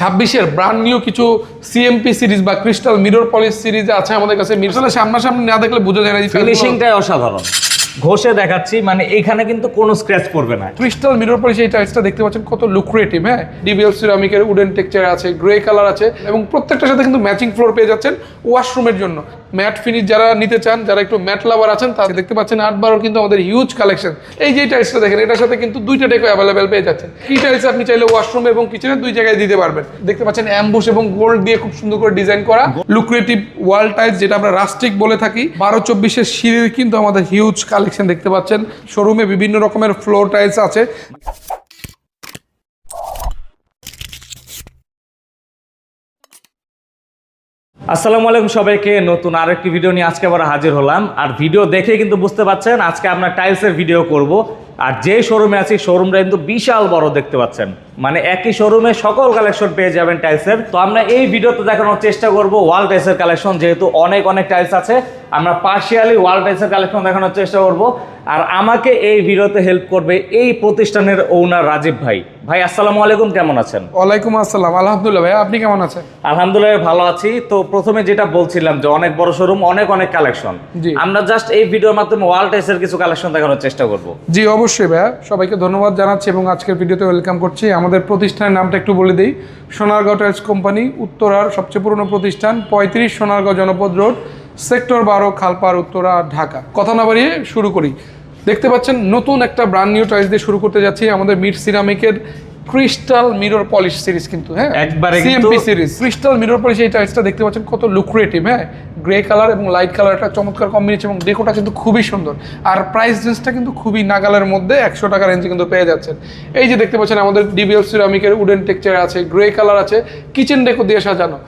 ছাব্বিশের brand new কিছু CMP series বা ক্রিস্টাল মিরর পলিশ সিরিজ আছে আমাদের কাছে মিরসালে সামনাসামনি না দেখলে বোঝা যায় না ফিনিশিংটাই অসাধারণ। ঘষে দেখাচ্ছি মানে এখানে কিন্তু কোনো স্ক্র্যাচ পড়বে না। ক্রিস্টাল মিরর পলিশ এই টাইলসটা দেখতে পাচ্ছেন কত লুক্রেটিভ হ্যাঁ? ডিবিএল সিরামিকের উডেন টেক্সচার আছে গ্রে কালার আছে এবং প্রত্যেকটার সাথে কিন্তু ম্যাচিং ফ্লোর পেয়ে যাচ্ছেন ওয়াশরুমের জন্য। ম্যাট ফিনিশ যারা নিতে চান, যারা একটু ম্যাট লাভার আছেন, তারা দেখতে পাচ্ছেন আট বারোর কিন্তু আমাদের হিউজ কালেকশন এই যে টাইলসটা দেখেন, এটার সাথে কিন্তু দুইটা ডেকো অ্যাভেলেবেল পেয়ে যাচ্ছেন। এই টাইলস আপনি চাইলে ওয়াশরুম এবং কিচেনে দুই জায়গায় দিতে পারবেন। দেখতে পাচ্ছেন অ্যাম্বুস এবং গোল্ড দিয়ে খুব সুন্দর করে ডিজাইন করা। লুক্রেটিভ ওয়াল টাইলস যেটা আমরা রাস্টিক বলে থাকি। বারো চব্বিশের সিঁড়ির কিন্তু আমাদের হিউজ কালেকশন দেখতে পাচ্ছেন। শোরুমে বিভিন্ন রকমের ফ্লোর টাইলস আছে। আসসালামু আলাইকুম সবাইকে। নতুন আরেকটি ভিডিও নিয়ে আজকে আবার হাজির হলাম। আর ভিডিও দেখে কিন্তু বুঝতে পাচ্ছেন, আজকে আমরা টাইলসের ভিডিও করব। আর যে শোরুমে আছি শোরুমটা কিন্তু বিশাল বড় দেখতে পাচ্ছেন। মানে একই শোরুমে সকল কালেকশন পেয়ে যাবেন টাইলসের। তো আমরা এই ভিডিওতে দেখানোর চেষ্টা করব ওয়াল টাইলসের কালেকশন যেহেতু অনেক অনেক টাইলস আছে। আমরা পার্শিয়ালি ওয়াল টাইলসের কালেকশন দেখানোর চেষ্টা করব। আর আমাকে এই ভিডিওতে হেল্প করবে এই প্রতিষ্ঠানের ওনার রাজীব ভাই। ভাই আসসালামু আলাইকুম কেমন আছেন? ওয়ালাইকুম আসসালাম। আলহামদুলিল্লাহ ভাই আপনি কেমন আছেন? আলহামদুলিল্লাহ ভালো আছি। তো প্রথমে যেটা বলছিলাম যে অনেক বড় শোরুম অনেক অনেক কালেকশন। আমরা জাস্ট এই ভিডিওর মাধ্যমে ওয়াল টাইসের কিছু কালেকশন দেখানোর চেষ্টা করব। জি অবশ্যই ভাইয়া। সবাইকে ধন্যবাদ জানাচ্ছি এবং আজকের ভিডিওতে ওয়েলকাম করছি। আমাদের প্রতিষ্ঠানের নামটা একটু বলে দিই। সোনারগাঁও টাইলস কোম্পানি উত্তরার সবচেয়ে পুরনো প্রতিষ্ঠান পঁয়ত্রিশ সোনারগাঁও জনপদ রোড। সেক্টর বারো খালপাড় উত্তরা ঢাকা। কথা না বাড়িয়ে শুরু করি। দেখতে পাচ্ছেন নতুন একটা ব্র্যান্ড নিউ টাইলস দিয়ে শুরু করতে যাচ্ছি আমাদের মিড সিরামিকের ক্রিস্টাল মিরর পলিশ সিরিজ কিন্তু হ্যাঁ? একবারে CMP series crystal mirror polish এই টাইলসটা দেখতে পাচ্ছেন কত লুক্রেটিভ হ্যাঁ? গ্রে কালার এবং লাইট কালার একটা চমৎকার কম্বিনেশন এবং ডেকোটা কিন্তু খুবই সুন্দর। আর প্রাইস রেঞ্জটা কিন্তু খুবই নাগালের মধ্যে একশো টাকা রেঞ্জে কিন্তু পেয়ে যাচ্ছেন। এই যে দেখতে পাচ্ছেন আমাদের ডিবিএল সিরামিকের উডেন টেক্সচার আছে গ্রে কালার আছে কিচেন ডেকো দিয়ে সাজানো।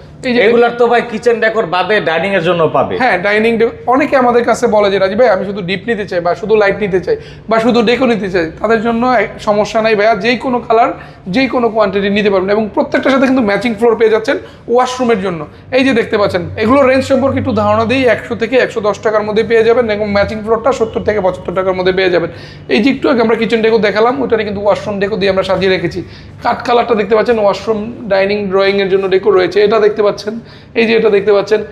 এগুলার তো ভাই কিচেন ডেকোর বাদে ডাইনিং এর জন্য পাবে। হ্যাঁ ডাইনিং অনেকে আমাদের কাছে বলে যে রাজি ভাই আমি শুধু ডিপ নিতে চাই বা শুধু লাইট নিতে চাই বা শুধু ডেকো নিতে চাই তাদের জন্য সমস্যা নাই ভাইয়া। যেই কোনো কালার যেই কোনো কোয়ান্টিটি নিতে পারবেন এবং প্রত্যেকটার সাথে কিন্তু ম্যাচিং ফ্লোর পেয়ে যাচ্ছেন ওয়াশরুমের জন্য। এই যে দেখতে পাচ্ছেন এগুলোর রেঞ্জ সম্পর্কে একটু ধারণা দিই একশো থেকে একশো দশ টাকার মধ্যে পেয়ে যাবেন এবং ম্যাচিং ফ্লোরটা সত্তর থেকে পঁচাত্তর টাকার মধ্যে পেয়ে যাবেন। এই যে একটু আগে আমরা কিচেন ডেকো দেখালাম ওটারে কিন্তু ওয়াশরুম ডেকো দিয়ে আমরা সাজিয়ে রেখেছি। কাঠ কালারটা দেখতে পাচ্ছেন ওয়াশরুম ডাইনিং ড্রয়িং এর জন্য ডেকো রয়েছে। এটা দেখতে পাচ্ছেন এই যে এটা দেখতে পাচ্ছেন।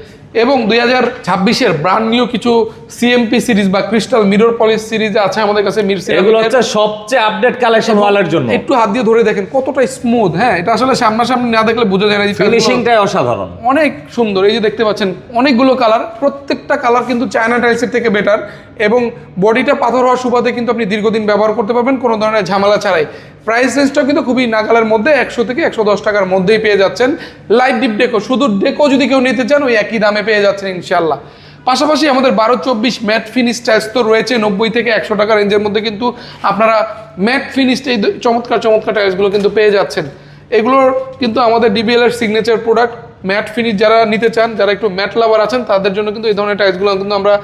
এবং দুই হাজার ছাব্বিশের ব্র্যান্ড নিউ কিছু সিএমপি সিরিজ বা ক্রিস্টাল মিরর পলিশ সিরিজ আছে আমাদের কাছে এগুলো হচ্ছে সবচেয়ে আপডেট কালেকশন ওয়ালের জন্য। একটু হাত দিয়ে ধরে দেখেন কতটা স্মুথ হ্যাঁ এটা আসলে সামনাসামনি না দেখলে বোঝা যায় না ফিনিশিংটাই অসাধারণ। অনেক সুন্দর। এই যে দেখতে পাচ্ছেন অনেকগুলো কালার প্রত্যেকটা কালার কিন্তু চায়না টাইলসের থেকে বেটার এবং বডিটা পাথর হওয়ার সুবাদে কিন্তু আপনি দীর্ঘদিন ব্যবহার করতে পারবেন কোনো ধরনের ঝামেলা ছাড়াই। প্রাইস রেঞ্জটাও কিন্তু খুবই নাগালের মধ্যে, একশো থেকে একশো দশ টাকার মধ্যেই পেয়ে যাচ্ছেন। লাইট ডিপ ডেকো শুধু ডেকো যদি কেউ নিতে চান, ওই একই দামে পেয়ে যাচ্ছেন ইনশাল্লাহ পাশাপাশি আমাদের বারো চব্বিশ ম্যাট ফিনিশ টাইলস তো রয়েছে, নব্বই থেকে একশো টাকা রেঞ্জের মধ্যে কিন্তু আপনারা ম্যাট ফিনিশ এই চমৎকার চমৎকার টাইলসগুলো কিন্তু পেয়ে যাচ্ছেন। এগুলোর কিন্তু আমাদের ডিবিএল এর সিগনেচার প্রোডাক্ট ম্যাট ফিনিশ যারা নিতে চান, যারা একটু ম্যাট লাভার আছেন, তাদের জন্য কিন্তু এই ধরনের টাইলসগুলো কিন্তু আমরা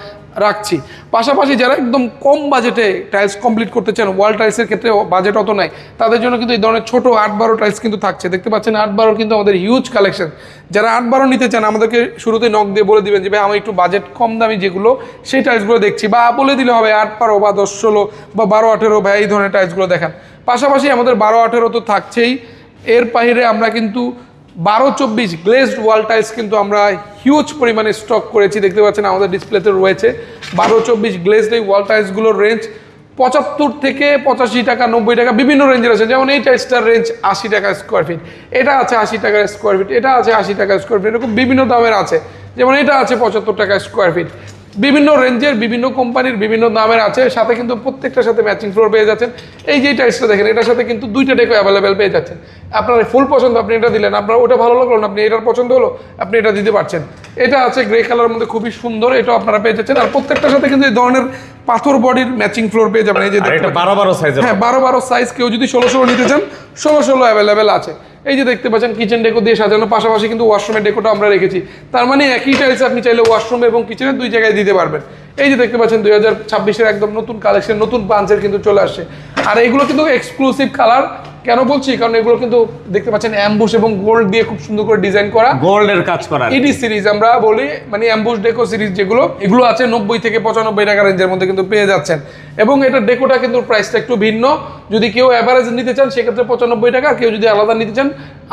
রাখছি। পাশাপাশি যারা একদম কম বাজেটে টাইলস কমপ্লিট করতে চান ওয়াল টাইলসের ক্ষেত্রে বাজেট অত নাই, তাদের জন্য কিন্তু এই ধরনের ছোট আট বারো টাইলস কিন্তু থাকছে। দেখতে পাচ্ছেন আট বারো কিন্তু আমাদের হিউজ কালেকশন যারা আট বারো নিতে চান, আমাদেরকে শুরুতে নক দিয়ে বলে দিবেন যে, ভাই আমার একটু বাজেট কম দামি যেগুলো, সেই টাইলসগুলো দেখছি। বা বলে দিলে হবে, আট বারো বা দশ ষোলো বা বারো আঠেরো, ভাই, এই ধরনের টাইলসগুলো দেখান। পাশাপাশি আমাদের বারো আঠেরো তো থাকছেই। এর বাইরে আমরা কিন্তু বারো চব্বিশ গ্লেজড ওয়াল টাইলস কিন্তু আমরা হিউজ পরিমাণে স্টক করেছি, দেখতে পাচ্ছেন আমাদের ডিসপ্লেতে রয়েছে। বারো চব্বিশ গ্লেজড এই ওয়াল টাইলসগুলোর রেঞ্জ পঁচাত্তর থেকে পঁচাশি টাকা, নব্বই টাকা, বিভিন্ন রেঞ্জের আছে। যেমন এই টাইলসটার রেঞ্জ আশি টাকা স্কোয়ার ফিট এটা আছে আশি টাকা স্কোয়ার ফিট এটা আছে আশি টাকা স্কোয়ার ফিট এরকম বিভিন্ন দামের আছে। যেমন এটা আছে পঁচাত্তর টাকা স্কোয়ার ফিট বিভিন্ন রেঞ্জের বিভিন্ন কোম্পানির বিভিন্ন দামের আছে। সাথে কিন্তু প্রত্যেকটার সাথে ম্যাচিং ফ্লোর পেয়ে যাচ্ছেন। এই যে টাইলসটা দেখেন এটার সাথে কিন্তু দুইটা ডেকো অ্যাভেলেবেল পেয়ে যাচ্ছেন। আপনার ফুল পছন্দ আপনি এটা দিলেন। আপনার ওটা ভালো লাগল আপনি এটার পছন্দ হলো আপনি এটা দিতে পারছেন। এটা আছে গ্রে কালারের মধ্যে খুবই সুন্দর এটাও আপনারা পেয়ে যাচ্ছেন। আর প্রত্যেকটার সাথে কিন্তু এই ধরনের পাথর বডির ম্যাচিং ফ্লোর পেয়ে যাবেন। এই যে। বারো বারো সাইজ হ্যাঁ বারো বারো সাইজ কেউ যদি ষোলো ষোলো নিতে চান ষোলো ষোলো অ্যাভেলেবেল আছে। এই যে দেখতে পাচ্ছেন কিচেন ডেকো দিয়ে সাজানো, পাশাপাশি কিন্তু ওয়াশরুমের ডেকোটা আমরা রেখেছি। তার মানে একই টাইলস আপনি চাইলে ওয়াশরুম এবং কিচেনে দুই জায়গায় দিতে পারবেন। এই যে দেখতে পাচ্ছেন দুই হাজার ছাব্বিশের একদম নতুন কালেকশন নতুন পাঞ্চের কিন্তু চলে আসছে। আর এইগুলো কিন্তু এক্সক্লুসিভ কালার কেন বলছি? কারণ এগুলো কিন্তু দেখতে পাচ্ছেন অ্যাম্বুশ এবং গোল্ড দিয়ে খুব সুন্দর করে ডিজাইন করা। গোল্ডের কাজ করা। ইডি সিরিজ আমরা বলি মানে অ্যাম্বুশ ডেকো সিরিজ যেগুলো এগুলো আছে নব্বই থেকে পঁচানব্বই টাকা রেঞ্জের মধ্যে কিন্তু পেয়ে যাচ্ছেন। এবং এটা ডেকোটা কিন্তু প্রাইসটা একটু ভিন্ন। যদি কেউ অ্যাভারেজ নিতে চান সেক্ষেত্রে পঁচানব্বই টাকা। কেউ যদি আলাদা নিতে চান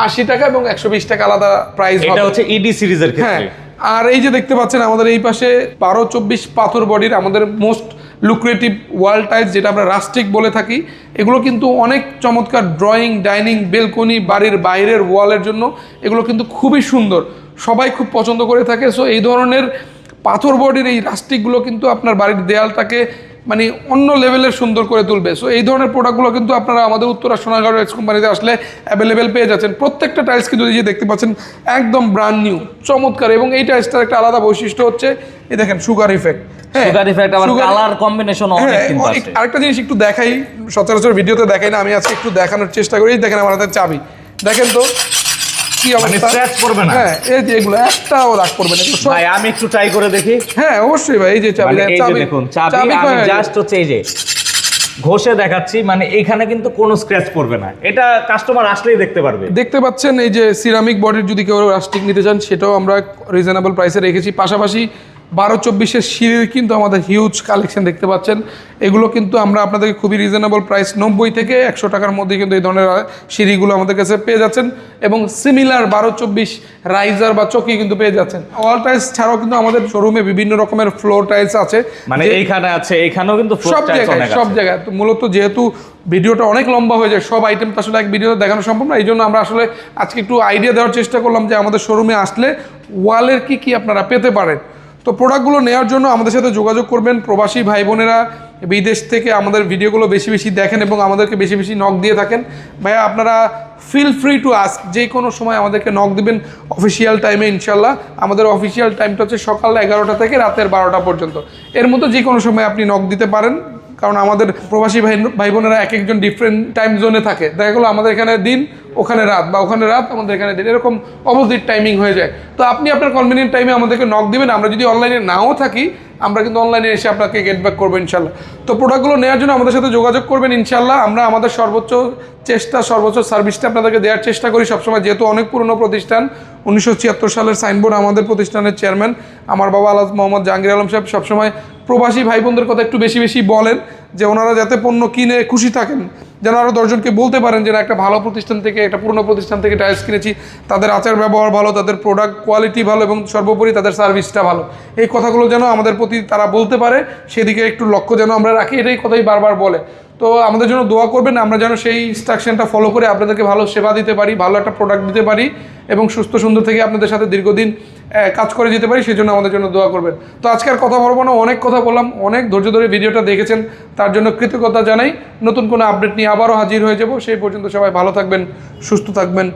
আশি টাকা এবং একশো বিশ টাকা আলাদা প্রাইস এটা হচ্ছে ইডি সিরিজের হ্যাঁ ক্ষেত্রে আর এই যে দেখতে পাচ্ছেন, আমাদের এই পাশে বারো চব্বিশ পাথর বডির আমাদের মোস্ট লুক্রেটিভ ওয়াল টাইলস যেটা আমরা রাস্টিক বলে থাকি, এগুলো কিন্তু অনেক চমৎকার ড্রয়িং ডাইনিং বেলকনি বাড়ির বাইরের ওয়ালের জন্য এগুলো কিন্তু খুবই সুন্দর। সবাই খুব পছন্দ করে থাকে। সো এই ধরনের পাথর বডির এই রাস্টিকগুলো কিন্তু আপনার বাড়ির দেয়ালটাকে মানে অন্য লেভেলের সুন্দর করে তুলবে। সো এই ধরনের প্রোডাক্টগুলো কিন্তু আপনারা আমাদের উত্তরা সোনাগাঁও টাইলস কোম্পানিতে আসলে অ্যাভেলেবেল পেয়ে যাচ্ছেন। প্রত্যেকটা টাইলস কিন্তু যে দেখতে পাচ্ছেন একদম ব্রান্ড নিউ চমৎকার। এবং এই টাইলসটার একটা আলাদা বৈশিষ্ট্য হচ্ছে এই দেখেন সুগার ইফেক্ট সুগার ইফেক্ট আবার কালার কম্বিনেশন অনেক কিন্তু আছে। আরেকটা জিনিস একটু দেখাই সচরাচর ভিডিওতে দেখাই না আমি আজকে একটু দেখানোর চেষ্টা করি। দেখেন আমার হাতে চাবি। দেখেন তো কি মানে অবস্থা স্ক্র্যাচ পড়বে না। হ্যাঁ এই যে এগুলো একটাও রাগ করবে না ভাই আমি একটু ট্রাই করে দেখি। হ্যাঁ অবশ্যই ভাই এই যে চাবি মানে দেখেন, এই যে চাবি দেখুন চাবি চাবি আমি জাস্ট হচ্ছে এই যে ঘষে দেখাচ্ছি মানে এখানে কিন্তু কোনো স্ক্র্যাচ পড়বে না। এটা কাস্টমার আসলেই দেখতে পারবে। দেখতে পাচ্ছেন এই যে সিরামিক বডির যদি কেউ রাস্টিক নিতে চান সেটাও আমরা রিজনেবল প্রাইসে রেখেছি। পাশাপাশি বারো চব্বিশের সিঁড়ির কিন্তু আমাদের হিউজ কালেকশন দেখতে পাচ্ছেন। এগুলো কিন্তু আমরা আপনাদেরকে খুবই রিজনেবল প্রাইস নব্বই থেকে একশো টাকার মধ্যে কিন্তু এই ধরনের সিঁড়িগুলো আমাদের কাছে পেয়ে যাচ্ছেন এবং সিমিলার বারো চব্বিশ রাইজার বা চকি কিন্তু পেয়ে যাচ্ছেন। ওয়াল টাইলস ছাড়াও কিন্তু আমাদের শোরুমে বিভিন্ন রকমের ফ্লোর টাইলস আছে। মানে এইখানে আছে এইখানেও কিন্তু সব জায়গায় সব জায়গায়। তো মূলত যেহেতু ভিডিওটা অনেক লম্বা হয়ে যায় সব আইটেম তো আসলে এক ভিডিওতে দেখানো সম্ভব না এই জন্য আমরা আসলে আজকে একটু আইডিয়া দেওয়ার চেষ্টা করলাম যে আমাদের শোরুমে আসলে ওয়ালের কি কি আপনারা পেতে পারেন। তো প্রোডাক্টগুলো নেওয়ার জন্য আমাদের সাথে যোগাযোগ করবেন। প্রবাসী ভাই বোনেরা বিদেশ থেকে আমাদের ভিডিওগুলো বেশি বেশি দেখেন এবং আমাদেরকে বেশি বেশি নক দিয়ে থাকেন। ভাইয়া, আপনারা ফিল ফ্রি টু আস্ক যে কোনো সময় আমাদেরকে নক দিবেন অফিসিয়াল টাইমে ইনশাল্লাহ আমাদের অফিসিয়াল টাইমটা হচ্ছে সকাল এগারোটা থেকে রাতের বারোটা পর্যন্ত। এর মতো যে কোনো সময় আপনি নক দিতে পারেন, কারণ আমাদের প্রবাসী ভাই ভাই বোনেরা এক একজন ডিফারেন্ট টাইম জোনে থাকে। দেখা গেলো আমাদের এখানে দিন ওখানে রাত বা ওখানে রাত আমাদের এখানে দিন। এরকম অপোজিট টাইমিং হয়ে যায়। তো আপনি আপনার কনভিনিয়েন্ট টাইমে আমাদেরকে নক দিবেন। আমরা যদি অনলাইনে নাও থাকি আমরা কিন্তু অনলাইনে এসে আপনাকে গেট ব্যাক করব ইনশাল্লাহ। তো প্রোডাক্টগুলো নেওয়ার জন্য আমাদের সাথে যোগাযোগ করবেন ইনশাল্লাহ। আমরা আমাদের সর্বোচ্চ চেষ্টা, সর্বোচ্চ সার্ভিসটা আপনাদেরকে দেওয়ার চেষ্টা করি সবসময়। যেহেতু অনেক পুরনো প্রতিষ্ঠান, উনিশশো ছিয়াত্তর সালের সাইনবোর্ড আমাদের প্রতিষ্ঠানের চেয়ারম্যান আমার বাবা আলাজ মোহাম্মদ জাহাঙ্গীর আলম সাহেব সবসময় প্রবাসী ভাই বোনদের কথা একটু বেশি বেশি বলেন যে ওনারা যাতে পণ্য কিনে খুশি থাকেন। যেন আরও দশজনকে বলতে পারেন যে একটা ভালো প্রতিষ্ঠান থেকে, একটা পুরনো প্রতিষ্ঠান থেকে টাইলস কিনেছি। তাদের আচার ব্যবহার ভালো, তাদের প্রোডাক্ট কোয়ালিটি ভালো এবং সর্বোপরি তাদের সার্ভিসটা ভালো। এই কথাগুলো যেন আমাদের প্রতি তারা বলতে পারে, সেদিকে একটু লক্ষ্য যেন আমরা রাখি, এটাই কথাই বারবার বলে। তো আমাদের জন্য দোয়া করবেন, আমরা যেন সেই ইনস্ট্রাকশনটা ফলো করে আপনাদেরকে ভালো সেবা দিতে পারি, ভালো একটা প্রোডাক্ট দিতে পারি এবং সুস্থ সুন্দর থেকে আপনাদের সাথে দীর্ঘদিন কাজ করে যেতে পারি, সেজন্য আমাদের জন্য দোয়া করবেন। তো আজকে আর কথা বলব না, অনেক কথা বললাম, অনেক ধৈর্য ধরে ভিডিওটা দেখেছেন, তার জন্য কৃতজ্ঞতা জানাই। নতুন কোনো আপডেট নিয়ে আবারও হাজির হয়ে যাব, সেই পর্যন্ত সবাই ভালো থাকবেন, সুস্থ থাকবেন,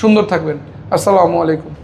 সুন্দর থাকবেন। আসসালামু আলাইকুম।